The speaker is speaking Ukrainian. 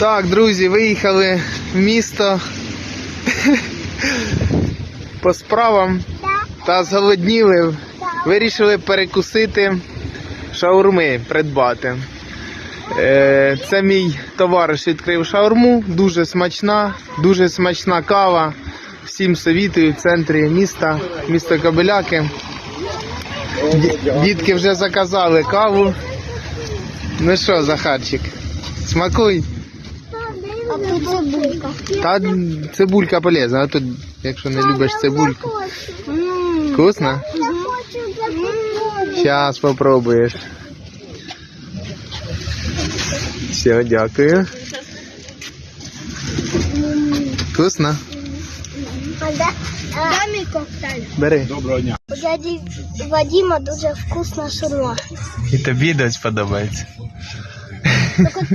Так, друзі, виїхали в місто по справам та зголодніли. Вирішили перекусити шаурми придбати. Е, Це мій товариш відкрив шаурму, дуже смачна, дуже смачна кава. Всім совітую в центрі міста, місто Кобиляки. Дітки вже заказали каву. Ну що, Захарчик, смакуй. А тут цибулька. Та цибулька полезна, а тут, якщо не любиш цибульку. М. Вкусно? Я хочу закусити. Зараз попробуєш. Все, дякую. Вкусно? А де? Дай мій коктейль. Бери. У дяді Вадима дуже вкусна шурма. І тобі дось подобається. Так от